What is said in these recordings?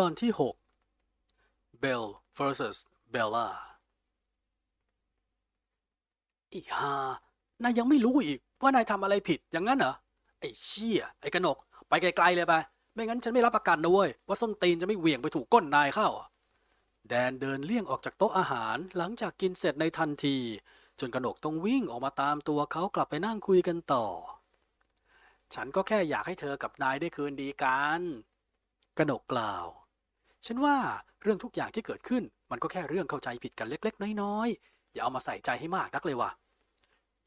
ตอนที่ 6 Bell vs Bella อีฮานายยังไม่รู้อีกว่านายทำอะไรผิดอย่างนั้นเหรอ ไอ้เชี่ย ไอ้กนก ไปไกลๆเลยไป ไม่งั้นฉันไม่รับประกันนะเว้ย ว่าส้นตีนจะไม่เหวี่ยงไปถูกก้นนายเข้า แดนเดินเลี่ยงออกจากโต๊ะอาหารหลังจากกินเสร็จในทันที จนกนกต้องวิ่งออกมาตามตัวเขากลับไปนั่งคุยกันต่อ ฉันก็แค่อยากให้เธอกับนายได้คืนดีกันกนกกล่าว ฉันว่าเรื่องทุกอย่างที่เกิดขึ้น มันก็แค่เรื่องเข้าใจผิดกันเล็ก ๆ น้อยๆ อย่าเอามาใส่ใจให้มากนักเลยว่ะ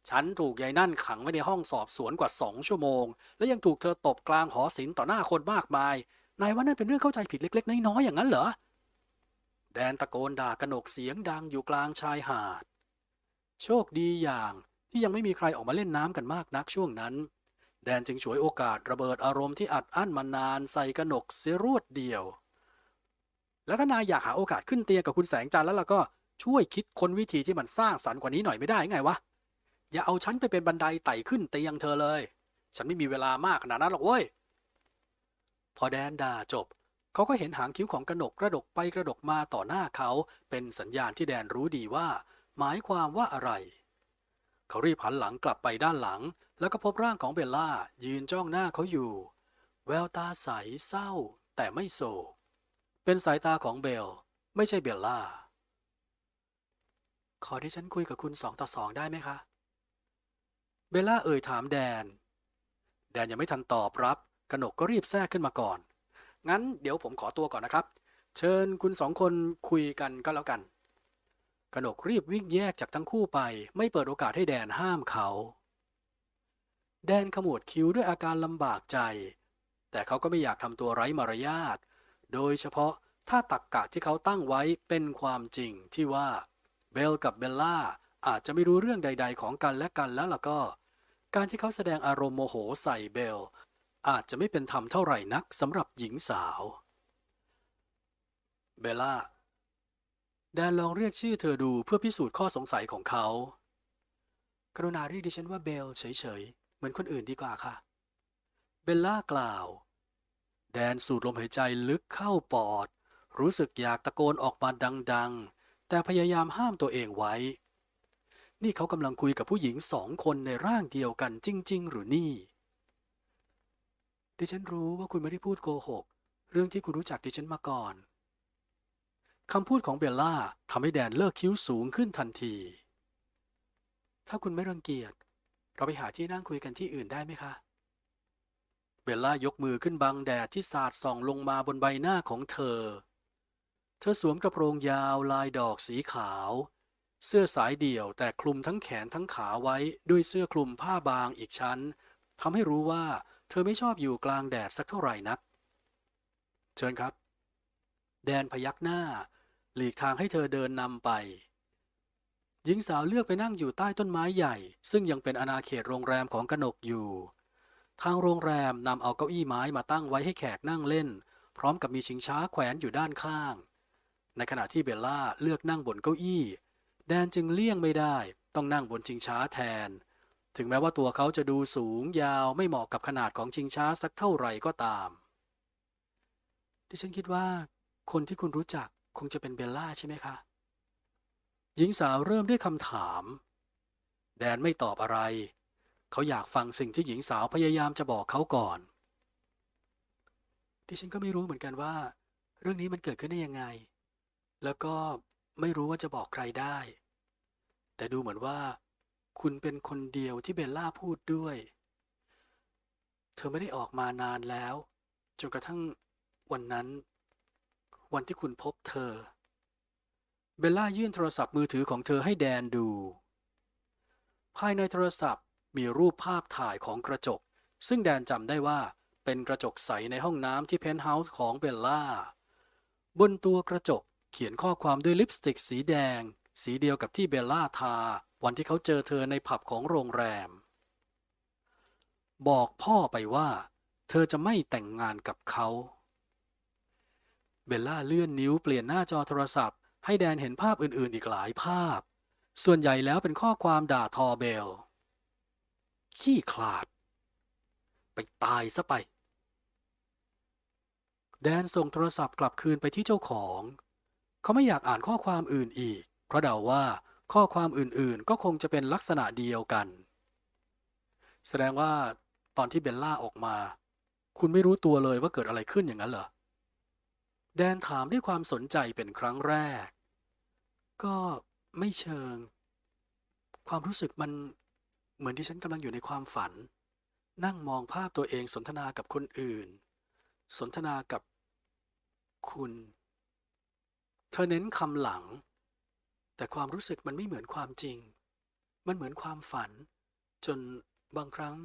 ฉันถูกยายนั่นขังไว้ในห้องสอบสวนกว่าสองชั่วโมง และยังถูกเธอตบกลางหอศิลป์ต่อหน้าคนมากมาย นายว่านั่นเป็นเรื่องเข้าใจผิดเล็ก ๆ น้อยๆ อย่างนั้นเหรอ แดนตะโกนด่ากระหนกเสียงดังอยู่กลางชายหาด โชคดีอย่างที่ยังไม่มีใครออกมาเล่นน้ำกันมากนักช่วงนั้น แดนจึงฉวยโอกาสระเบิดอารมณ์ที่อัดอั้นมานานใส่กระหนกเสียรวดเดียว แล้วถ้านายอยากหาโอกาสขึ้นเตียงกับคุณแสงจันทร์แล้วล่ะก็ช่วยคิดค้นวิธีที่มันสร้างสรรค์กว่านี้หน่อยไม่ได้ไงวะ อย่าเอาฉันไปเป็นบันไดไต่ขึ้นเตียงเธอเลย ฉันไม่มีเวลามากขนาดนั้นหรอกเว้ย พอแดนด่าจบ เขาก็เห็นหางคิ้วของกระดกกระดกไปกระดกมาต่อหน้าเขา เป็นสัญญาณที่แดนรู้ดีว่า หมายความว่าอะไร เขารีบหันหลังกลับไปด้านหลัง แล้วก็พบร่างของเบลล่ายืนจ้องหน้าเขาอยู่ แววตาใสเศร้า แต่ไม่โศก เป็นสายตาของเบล ไม่ใช่เบลล่า ขอที่ฉันคุยกับคุณสองต่อสองได้ไหมคะ เบลล่าเอ่ยถามแดน แดนยังไม่ทันตอบรับ กนกก็รีบแทรกขึ้นมาก่อน งั้นเดี๋ยวผมขอตัวก่อนนะครับ เชิญคุณสองคนคุยกันก็แล้วกัน กนกรีบวิ่งแยกจากทั้งคู่ไป ไม่เปิดโอกาสให้แดนห้ามเขา แดนขมวดคิ้วด้วยอาการลำบากใจ แต่เขาก็ไม่อยากทำตัวไร้มารยาท โดยเฉพาะถ้าตักกะที่เขาตั้งไว้เป็นความจริงที่ว่าเบลกับเบลล่าอาจจะไม่รู้เรื่องใด ๆ ของกันและกันแล้วล่ะก็ การที่เขาแสดงอารมณ์โมโหใส่เบล อาจจะไม่เป็นธรรมเท่าไหร่นักสำหรับหญิงสาว เบลล่าแดนลองเรียกชื่อเธอดูเพื่อพิสูจน์ข้อสงสัยของเขา กรุณาเรียกดิฉันว่าเบลเฉยๆ เหมือนคนอื่นดีกว่าค่ะ เบลล่ากล่าว แดนสูดลมหายใจลึกเข้าปอด รู้สึกอยากตะโกนออกมาดัง ๆ แต่พยายามห้ามตัวเองไว้ นี่เขากำลังคุยกับผู้หญิงสองคนในร่างเดียวกันจริง ๆ หรือนี่ ดิฉันรู้ว่าคุณไม่ได้พูดโกหก เรื่องที่คุณรู้จักดิฉันมาก่อนคำพูดของเบลล่าทำให้แดนเลิกคิ้วสูงขึ้นทันที ถ้าคุณไม่รังเกียจ เราไปหาที่นั่งคุยกันที่อื่นได้ไหมคะ เบลล่ายกมือขึ้นบังแดดที่สาดส่องลงมาบนใบหน้าของเธอ เธอสวมกระโปรงยาวลายดอกสีขาว เสื้อสายเดี่ยวแต่คลุมทั้งแขนทั้งขาไว้ด้วยเสื้อคลุมผ้าบางอีกชั้นทำให้รู้ว่าเธอไม่ชอบอยู่กลางแดดสักเท่าไหร่นัก เชิญครับ แดนพยักหน้า หลีกทางให้เธอเดินนำไป หญิงสาวเลือกไปนั่งอยู่ใต้ต้นไม้ใหญ่ ซึ่งยังเป็นอาณาเขตโรงแรมของกนกอยู่ ทางโรงแรมนำเอาเก้าอี้ไม้มาตั้งไว้ให้แขกนั่งเล่น พร้อมกับมีชิงช้าแขวนอยู่ด้านข้าง ในขณะที่เบลล่าเลือกนั่งบนเก้าอี้ แดนจึงเลี่ยงไม่ได้ ต้องนั่งบนชิงช้าแทน ถึงแม้ว่าตัวเขาจะดูสูงยาวไม่เหมาะกับขนาดของชิงช้าสักเท่าไหร่ก็ตาม ดิฉันคิดว่า คนที่คุณรู้จักคงจะเป็นเบลล่าใช่ไหมคะ หญิงสาวเริ่มด้วยคำถาม แดนไม่ตอบอะไร เขาอยากฟังสิ่งที่หญิงสาวพยายามจะบอกเขาก่อน ดิฉันก็ไม่รู้เหมือนกันว่า เรื่องนี้มันเกิดขึ้นได้ยังไง แล้วก็ไม่รู้ว่าจะบอกใครได้ แต่ดูเหมือนว่า คุณเป็นคนเดียวที่เบลล่าพูดด้วย เธอไม่ได้ออกมานานแล้ว จนกระทั่งวันนั้น วันที่คุณพบเธอ เบลล่ายื่นโทรศัพท์มือถือของเธอให้แดนดู ภายในโทรศัพท์ มีรูปภาพถ่ายของกระจก ซึ่งแดนจำได้ว่าเป็นกระจกใสในห้องน้ำที่เพนท์เฮาส์ของเบลล่า บนตัวกระจกเขียนข้อความด้วยลิปสติกสีแดง สีเดียวกับที่เบลล่าทา วันที่เขาเจอเธอในผับของโรงแรม บอกพ่อไปว่า เธอจะไม่แต่งงานกับเขา เบลล่าเลื่อนนิ้วเปลี่ยนหน้าจอโทรศัพท์ ให้แดนเห็นภาพอื่นๆอีกหลายภาพ ส่วนใหญ่แล้วเป็นข้อความด่าทอเบล ขี้ขลาด ไปตายซะไป แดนส่งโทรศัพท์กลับคืนไปที่เจ้าของ เขาไม่อยากอ่านข้อความอื่นอีก เพราะเดาว่าข้อความอื่นๆ ก็คงจะเป็นลักษณะเดียวกัน แสดงว่าตอนที่เบลล่าออกมา คุณไม่รู้ตัวเลยว่าเกิดอะไรขึ้นอย่างนั้นเหรอ แดนถามด้วยความสนใจเป็นครั้งแรก ก็ไม่เชิง ความรู้สึกมัน เหมือนที่ฉันกำลังอยู่ในความฝัน นั่งมองภาพตัวเองสนทนากับคนอื่น สนทนากับคุณ เธอเน้นคำหลัง แต่ความรู้สึกมันไม่เหมือนความจริง มันเหมือนความฝัน จนบางครั้ง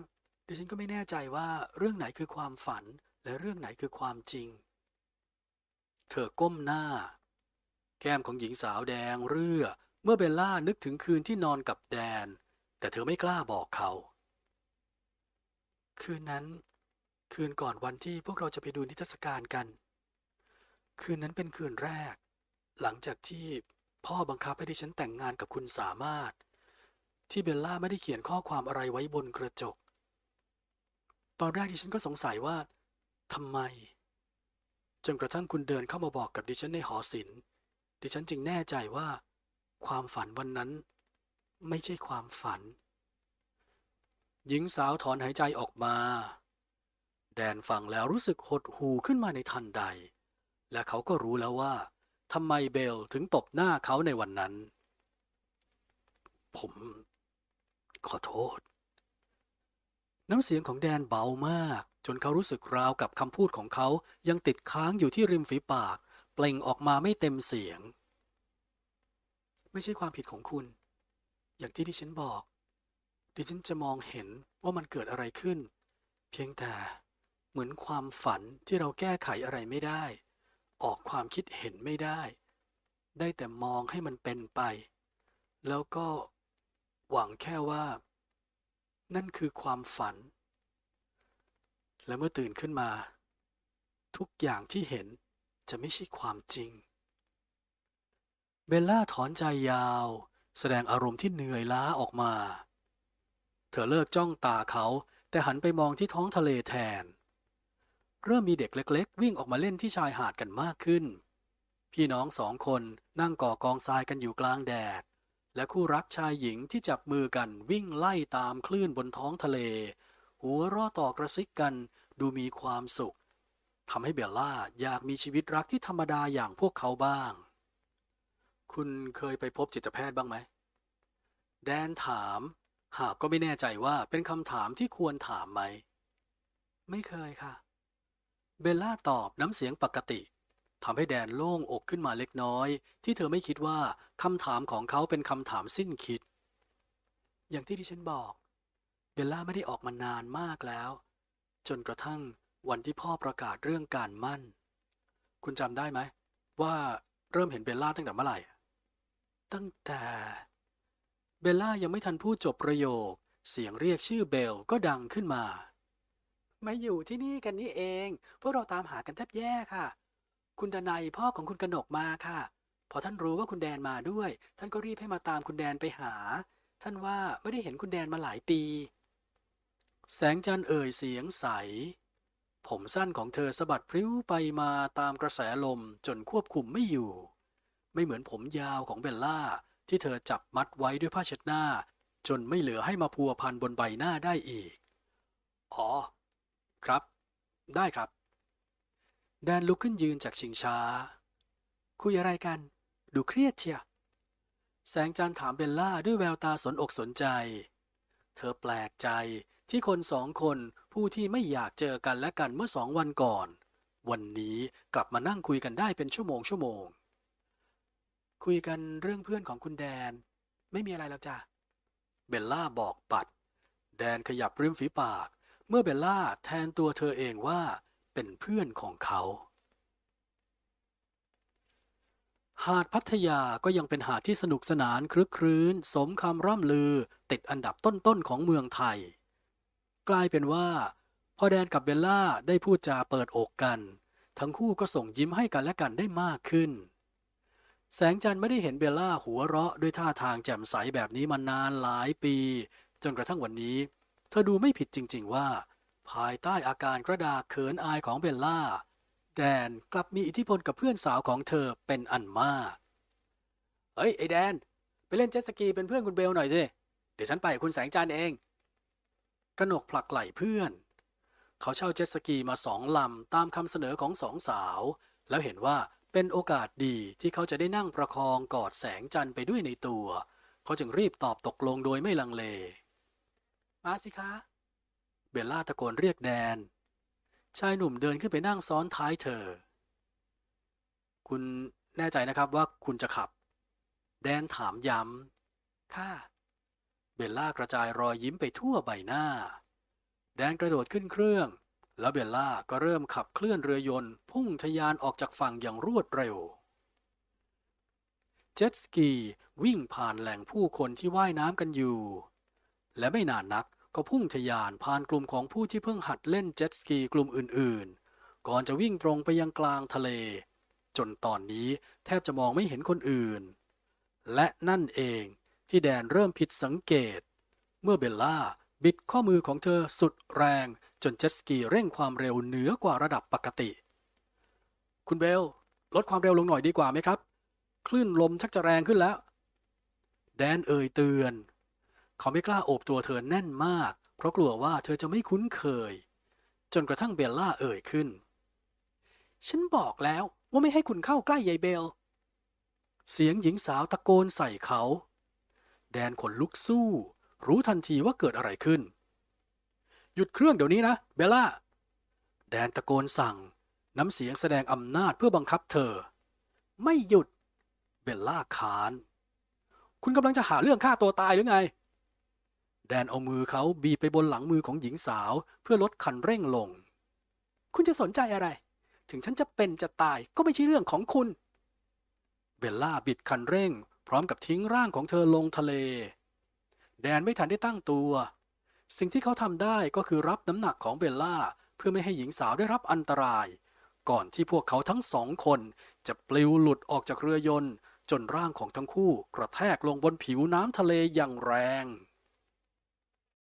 ดิฉันก็ไม่แน่ใจว่าเรื่องไหนคือความฝันและเรื่องไหนคือความจริง เธอก้มหน้า แก้มของหญิงสาวแดงเรื่อ เมื่อเบลล่านึกถึงคืนที่นอนกับแดน แต่เธอไม่กล้าบอกเขา คืนนั้น คืนก่อนวันที่พวกเราจะไปดูนิทรรศการกัน คืนนั้นเป็นคืนแรก หลังจากที่พ่อบังคับให้ดิฉันแต่งงานกับคุณสามารถ ที่เบลล่าไม่ได้เขียนข้อความอะไรไว้บนกระจก ตอนแรกดิฉันก็สงสัยว่าทำไม จนกระทั่งคุณเดินเข้ามาบอกกับดิฉันในหอศิลป์ดิฉันจึงแน่ใจว่า ความฝันวันนั้น ไม่ใช่ความฝัน หญิงสาวถอนหายใจออกมา แดนฟังแล้วรู้สึกหดหูขึ้นมาในทันใด และเขาก็รู้แล้วว่าทำไมเบลถึงตบหน้าเขาในวันนั้น ผม ขอโทษ น้ำเสียงของแดนเบามาก จนเขารู้สึกราวกับคำพูดของเขายังติดค้างอยู่ที่ริมฝีปาก เปล่งออกมาไม่เต็มเสียง ไม่ใช่ความผิดของคุณ อย่างที่ดิฉันบอก ดิฉันจะมองเห็นว่ามันเกิดอะไรขึ้น เพียงแต่เหมือนความฝันที่เราแก้ไขอะไรไม่ได้ ออกความคิดเห็นไม่ได้ ได้แต่มองให้มันเป็นไป แล้วก็หวังแค่ว่า นั่นคือความฝัน และเมื่อตื่นขึ้นมา ทุกอย่างที่เห็นจะไม่ใช่ความจริง เบลล่าถอนใจยาว แสดงอารมณ์ที่เหนื่อยล้าออกมา เธอเลิกจ้องตาเขาแต่หันไปมองที่ท้องทะเลแทน เริ่มมีเด็กเล็ก ๆ วิ่งออกมาเล่นที่ชายหาดกันมากขึ้น พี่น้องสองคนนั่งก่อกองทรายกันอยู่กลางแดด และคู่รักชายหญิงที่จับมือกันวิ่งไล่ตามคลื่นบนท้องทะเล หัวร่อต่อกระซิกกันดูมีความสุขทำให้เบลล่าอยากมีชีวิตรักที่ธรรมดาอย่างพวกเขาบ้าง คุณเคยไปพบจิตแพทย์บ้างไหม แดนถาม หากก็ไม่แน่ใจว่าเป็นคำถามที่ควรถามไหม ไม่เคยค่ะ เบลล่าตอบน้ำเสียงปกติทำให้แดนโล่งอกขึ้นมาเล็กน้อย ที่เธอไม่คิดว่าคำถามของเขาเป็นคำถามสิ้นคิด อย่างที่ดิฉันบอก เบลล่าไม่ได้ออกมานานมากแล้ว จนกระทั่งวันที่พ่อประกาศเรื่องการมั่น คุณจำได้ไหม ว่าเริ่มเห็นเบลล่าตั้งแต่เมื่อไหร่ ตั้งแต่ เบลล่ายังไม่ทันพูดจบประโยค เสียงเรียกชื่อเบลก็ดังขึ้นมามาอยู่ที่นี่กันนี่เอง พวกเราตามหากันแทบแย่ค่ะ คุณดนัยพ่อของคุณกนกมาค่ะ พอท่านรู้ว่าคุณแดนมาด้วย ท่านก็รีบให้มาตามคุณแดนไปหา ท่านว่าไม่ได้เห็นคุณแดนมาหลายปี แสงจันทร์เอ่ยเสียงใส ผมสั้นของเธอสะบัดพริ้วไปมาตามกระแสลมจนควบคุมไม่อยู่ ไม่เหมือนผมยาวของเบลล่า ที่เธอจับมัดไว้ด้วยผ้าเช็ดหน้า จนไม่เหลือให้มาพัวพันบนใบหน้าได้อีก อ๋อ ครับ ได้ครับ แดนลุกขึ้นยืนจากชิงช้า คุยอะไรกัน ดูเครียดเชียแสงจันทร์ถามเบลล่าด้วยแววตาสนอกสนใจ เธอแปลกใจที่คนสองคนผู้ที่ไม่อยากเจอกันและกันเมื่อสองวันก่อน วันนี้กลับมานั่งคุยกันได้เป็นชั่วโมงชั่วโมง คุยกันเรื่องเพื่อนของคุณแดน ไม่มีอะไรแล้วจ้ะ เบลล่าบอกปัด แดนขยับริมฝีปาก เมื่อเบลล่าแทนตัวเธอเองว่าเป็นเพื่อนของเขา หาดพัทยาก็ยังเป็นหาดที่สนุกสนานคลึกครื้น สมคำร่ำลือ ติดอันดับต้นๆของเมืองไทย กลายเป็นว่า พอแดนกับเบลล่าได้พูดจาเปิดอกกัน ทั้งคู่ก็ส่งยิ้มให้กันและกันได้มากขึ้น แสงจันทร์ไม่ได้เห็นเบลล่าหัวเราะด้วยท่าทางแจ่มใสแบบนี้มานานหลายปี จนกระทั่งวันนี้ เธอดูไม่ผิดจริง ๆ ว่า ภายใต้อาการกระดาเขินอายของเบลล่า แดนกลับมีอิทธิพลกับเพื่อนสาวของเธอเป็นอันมาก เฮ้ย ไอแดน ไปเล่นเจ็ตสกีเป็นเพื่อนคุณเบลหน่อยสิเดี๋ยวฉันไปคุณแสงจันทร์เองกนกผลักไหล่เพื่อน เขาเช่าเจ็ตสกีมาสองลำตามคำเสนอของสองสาว แล้วเห็นว่า เป็นโอกาสดีที่เขาจะได้นั่งประคองกอดแสงจันทร์ไปด้วยในตัว เขาจึงรีบตอบตกลงโดยไม่ลังเล มาสิคะ เบลล่าตะโกนเรียกแดน ชายหนุ่มเดินขึ้นไปนั่งซ้อนท้ายเธอ คุณแน่ใจนะครับว่าคุณจะขับ แดนถามย้ำ ค่ะ เบลล่ากระจายรอยยิ้มไปทั่วใบหน้า แดนกระโดดขึ้นเครื่อง แล้วเบลล่าก็เริ่มขับเคลื่อนเรือยนต์พุ่งทะยานออกจากฝั่งอย่างรวดเร็ว เจ็ตสกีวิ่งผ่านแหล่งผู้คนที่ว่ายน้ำกันอยู่ และไม่นานนักก็พุ่งทะยานผ่านกลุ่มของผู้ที่เพิ่งหัดเล่นเจ็ตสกีกลุ่มอื่นๆ ก่อนจะวิ่งตรงไปยังกลางทะเล จนตอนนี้แทบจะมองไม่เห็นคนอื่น และนั่นเองที่แดนเริ่มผิดสังเกต เมื่อเบลล่าบิดข้อมือของเธอสุดแรง จนเจ็ตสกีเร่งความเร็วเหนือกว่าระดับปกติ คุณเบล ลดความเร็วลงหน่อยดีกว่าไหมครับ คลื่นลมชักจะแรงขึ้นแล้ว แดนเอ่ยเตือน เขาไม่กล้าโอบตัวเธอแน่นมาก เพราะกลัวว่าเธอจะไม่คุ้นเคย จนกระทั่งเบลล่าเอ่ยขึ้น ฉันบอกแล้วว่าไม่ให้คุณเข้าใกล้ยายเบล เสียงหญิงสาวตะโกนใส่เขา แดนขนลุกสู้ รู้ทันทีว่าเกิดอะไรขึ้น หยุดเครื่องเดี๋ยวนี้นะ เบลล่า แดนตะโกนสั่ง น้ำเสียงแสดงอำนาจเพื่อบังคับเธอ ไม่หยุด เบลล่าขาน คุณกำลังจะหาเรื่องฆ่าตัวตายหรือไง แดนเอามือเขาบีบไปบนหลังมือของหญิงสาวเพื่อลดคันเร่งลง คุณจะสนใจอะไร ถึงฉันจะเป็นจะตายก็ไม่ใช่เรื่องของคุณ เบลล่าบิดคันเร่ง พร้อมกับทิ้งร่างของเธอลงทะเล แดนไม่ทันได้ตั้งตัว สิ่งที่เขาทำได้ก็คือรับน้ำหนักของเบลล่า เพื่อไม่ให้หญิงสาวได้รับอันตราย ก่อนที่พวกเขาทั้งสองคนจะปลิวหลุดออกจากเรือยนต์ จนร่างของทั้งคู่กระแทกลงบนผิวน้ำทะเลอย่างแรง